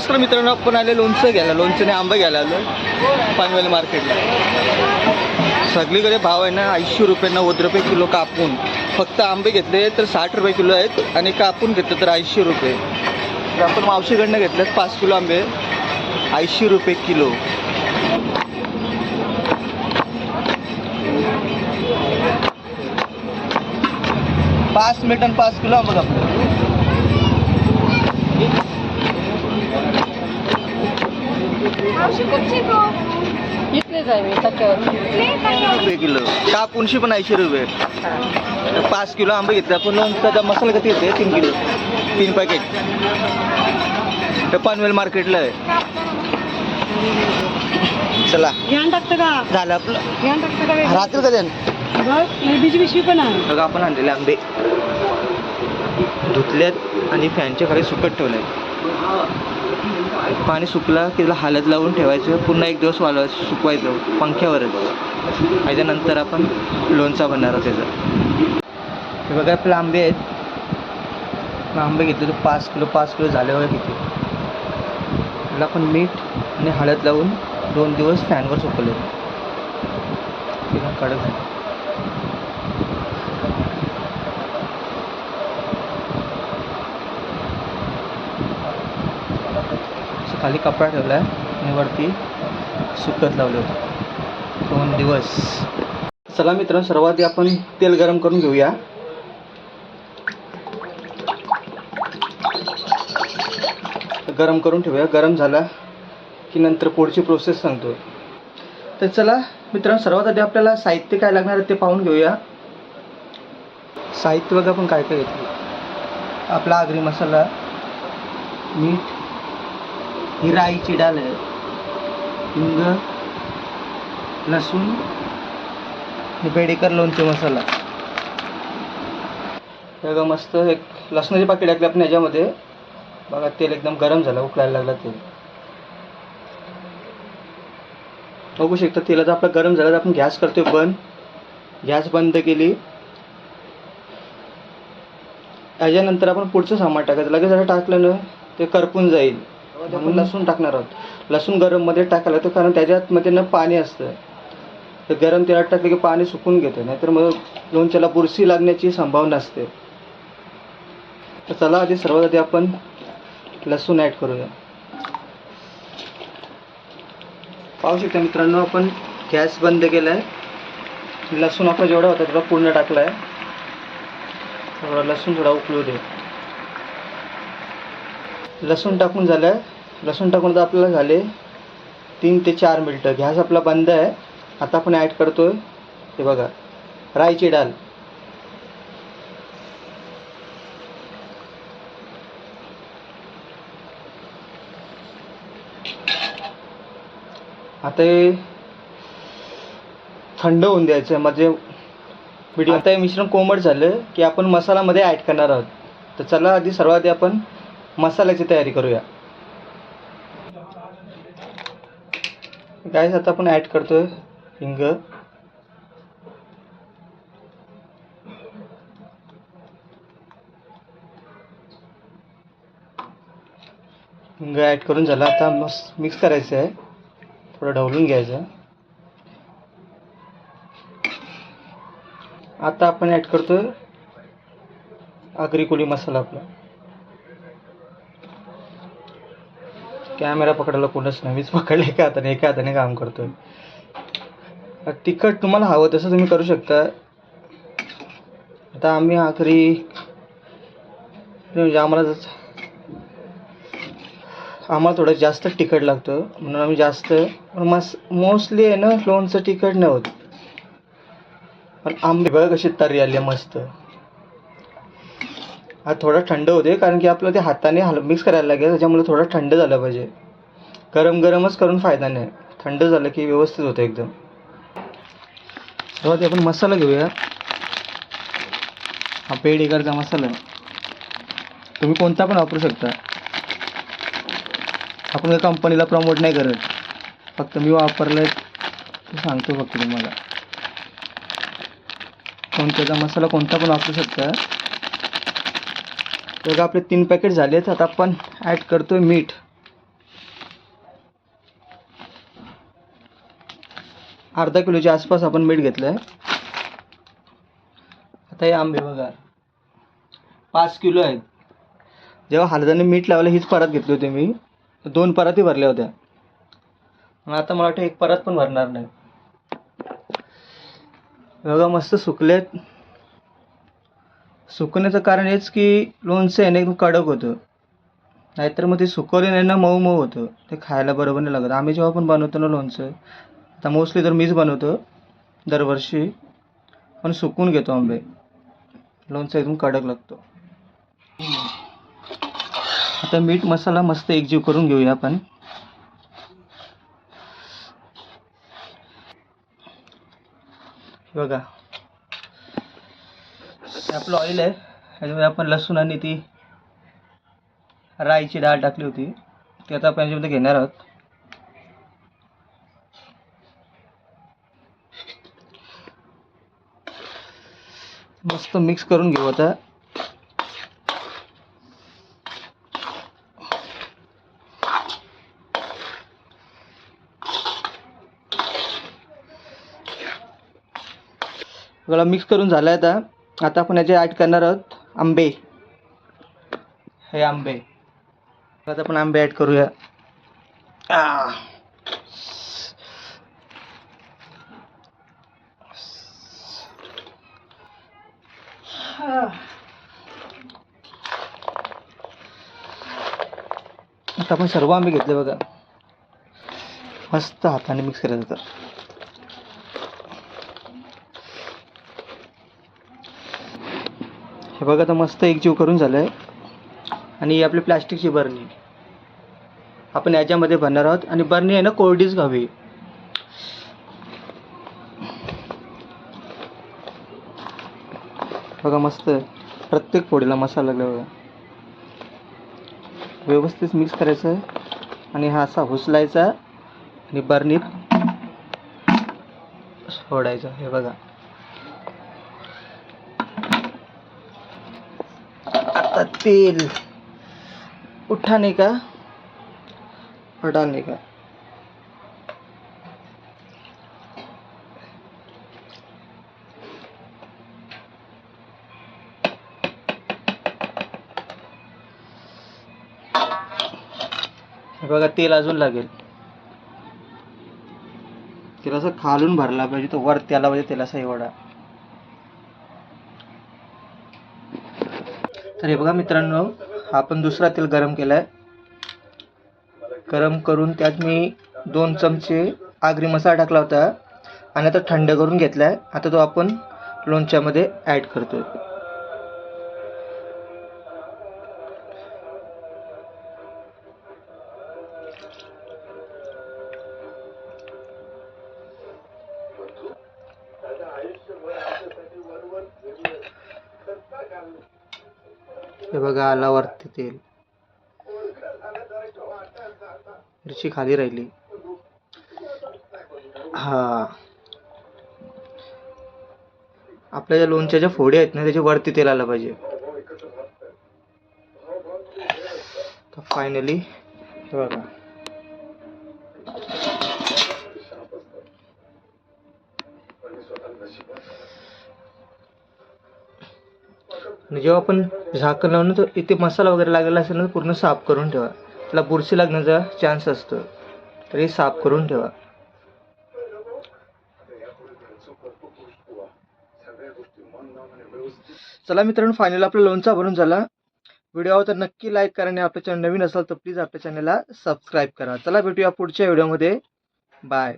नमस्कार मित्रांनो आपण आले लोणचं घ्यायला लोणचंने आंबा घ्यायला आलो. पानवेल मार्केटला. सगळीकडे भाव आहे ना ऐंशी रुपये नव्वद रुपये किलो कापून. फक्त आंबे घेतले तर साठ रुपये किलो आहेत आणि कापून घेतलं तर ऐंशी रुपये. तर आपण मावशीकडनं घेतलं पाच किलो आंबे. ऐंशी रुपये किलो. पाच मिनिटां पाच किलो आंबे कापले. इथलेच आहे मी टक्क्यावर रुपये किलो. कापूनशी पण ऐंशी रुपये. पाच किलो आंबे घेतले आपण लोणचाचा मसाला किती घेते तीन किलो. तीन पॅकेट ते पनवेल मार्केटला आहे. चला. घ्यान टाकतं का? झालं आपलं. टाकतं का? पण आहे बघा आपण आणलेले आंबे. धुतल्यात आणि फॅनच्या खाली सुकत ठेवले पाणी सुकलं की त्याला हालत लावून ठेवायचं पुन्हा एक दिवस वाळवायचं सुकवायचं पंख्यावरच. त्याच्यानंतर आपण लोणचा बनणार आहोत त्याचा. हे बघा आपले आंबे आहेत. आंबे घेतले तर पाच किलो पाच किलो झाले बघा किती. त्याला आपण मीठ आणि हळद लावून दोन दिवस फॅनवर सुकवले. कडक झालं. खाली कपडा ठेवला आहे आणि वरती सुकत लावले होते. दोन दिवस. चला मित्रांनो सर्वात आधी आपण तेल गरम करून घेऊया. गरम करून ठेवूया. गरम झाला की नंतर पुढची प्रोसेस सांगतो तर चला मित्रांनो सर्वात आधी आपल्याला साहित्य काय लागणार आहे ते पाहून घेऊया. साहित्य बघा आपण काय काय घेतलं. आपला आगरी मसाला मीठ ही राईची डाळ आहे. हिंग लसूण हे बेडेकर लोणचे मसाला. हे बघा मस्त एक लसणाचे पाकिट टाकले आपण याच्यामध्ये. बघा तेल एकदम गरम झालं उकळायला लागला तेल. बघू शकता तेलाचं आपलं गरम झालं तर आपण गॅस करतोय बंद. गॅस बंद केली. याच्यानंतर आपण पुढचं सामान टाकायचं. लगेच जर टाकलं ना ते करपून जाईल. म्हणून लसूण टाकणार आहोत. लसूण गरममध्ये टाकायला तर कारण त्याच्यातमध्ये ना पाणी असतं. तर गरम तेलात टाकलं की पाणी सुकून घेतं नाहीतर मग लोणच्याला बुरशी लागण्याची संभावना असते. तर चला आधी सर्वात आधी आपण लसूण ॲड करूया. पाहू शकता मित्रांनो आपण गॅस बंद केला आहे लसूण आपला जेवढा होता तेवढा पूर्ण टाकला आहे थोडा लसूण थोडा उकळू दे. लसूण टाकून झालं आहे लसूण टाकून आता आपल्याला झाले तीन ते चार मिनटं. गॅस आपला बंद आहे. आता आपण ॲड करतो आहे हे बघा राईची डाळ. आता हे थंड होऊन द्यायचं म्हणजे मीडियम आता हे मिश्रण कोमट झालं की आपण मसाल्यामध्ये ॲड करणार आहोत. तर चला आधी सर्वात आधी आपण मसाल्याची तयारी करूया. गायस आता आपण ॲड करतोय हिंग हिंग ॲड करून झालं. आता मस्त मिक्स करायचं आहे. थोडं ढवळून घ्यायचं. आता आपण ॲड करतोय आगरी कोळी मसाला आपला. कॅमेरा पकडायला कोणच नाही. मीच पकडलं एका हाताने एका हाताने काम करतोय. आहे तिखट तुम्हाला हवं तसं तुम्ही करू शकता. आता आम्ही आखरी म्हणजे आम्हाला आम्हाला थोडं जास्त तिखट लागतं. म्हणून आम्ही जास्त पण मस मोस्टली आहे ना लोणचं तिखट नाही होत. पण आंबे बघ कशी तरी आली आहे मस्त. हा थोडा थंड होते कारण की आपलं ते हाताने हल मिक्स करायला लागेल त्याच्यामुळे थोडं थंड झालं पाहिजे. गरम गरमच करून फायदा नाही. थंड झालं की व्यवस्थित होतं एकदम. तेव्हा ते आपण मसाला घेऊया. हा पेड एकरचा मसाला तुम्ही कोणता पण वापरू शकता. आपण त्या कंपनीला प्रमोट नाही करत. फक्त मी वापरलं सांगतो फक्त तुम्हाला. कोणत्याचा मसाला कोणता पण वापरू शकता. बघा आपले तीन पॅकेट झाले आहेत. आता आपण ॲड करतो मीठ. अर्धा किलोच्या आसपास आपण मीठ घेतलं आहे आता हे आंबे बघा. पाच किलो आहेत. जेव्हा हळदाने मीठ लावलं हीच परत घेतली होती मी. दोन पराती भरल्या होत्या. मग आता मला वाटतं एक परत पण भरणार नाही. बघा मस्त सुकलेत. सुकण्याचं कारण हेच की लोणचं आहे ना एकदम कडक होतं. नाहीतर मग ते सुकवले नाही ना मऊ मऊ होतं. ते खायला बरोबर नाही लागत. आम्ही जेव्हा पण बनवतो ना लोणचं आता मोस्टली तर मीच बनवतो दरवर्षी. पण सुकून घेतो आंबे. लोणचं एकदम कडक लागतो. आता मीठ मसाला मस्त एकजीव करून घेऊया आपण. बघा. हे आपलं ऑइल आहे. ह्याच्यामध्ये आपण लसूण आणि ती राईची डाळ टाकली होती. ती आता आपण याच्यामध्ये घेणार आहोत. मस्त मिक्स करून घेऊ आता. सगळं मिक्स करून झालं आता. आता आपण याचे ॲड करणार आहोत. आंबे. हे आंबे. आता आपण आंबे ॲड करूया. आता आपण सर्व आंबे घेतले बघा. मस्त हाताने मिक्स करायचं तर. हे बघा आता मस्त एकजीव करून झालं आहे आणि ही आपली प्लास्टिकची बरणी आपण याच्यामध्ये भरणार आहोत. आणि बरणी आहे ना कोरडीच घावी बघा मस्त प्रत्येक फोडीला मसाला लागला बघा. व्यवस्थित मिक्स करायचं. आहे आणि हा असा हुसलायचा. आणि बरणीत सोडायचा. हे बघा. आता तेल उठाने का हटाने का बघा तेल अजून लागेल. तेल असं खालून भरला पाहिजे तो वर त्याला पाहिजे तेलाचा एवढा. तर हे बघा मित्रांनो हा आपण दुसरा तेल गरम केला आहे गरम करून त्यात मी दोन चमचे आगरी मसाला टाकला होता. आणि आता थंड करून घेतला आहे आता तो आपण लोणच्यामध्ये ॲड करतो हे बघा आला वरती तेल. मिरची खाली राहिली. हा. आपल्या ज्या लोणच्या ज्या फोडी आहेत ना त्याच्या वरती तेल आलं पाहिजे. तर फायनली हे बघा. आणि जेव्हा आपण झाकण लावून तर इथे मसाला वगैरे लागलेला असेल ना पूर्ण साफ करून ठेवा. त्याला बुरशी लागण्याचा चान्स असतो. तरी साफ करून ठेवा. चला मित्रांनो फायनल आपला लोणचा भरून झाला. व्हिडिओ आवडला तर नक्की लाईक करा आणि आपल्या चॅनल नवीन असाल तर प्लीज आपल्या चॅनलला सबस्क्राईब करा. चला भेटूया पुढच्या व्हिडिओमध्ये बाय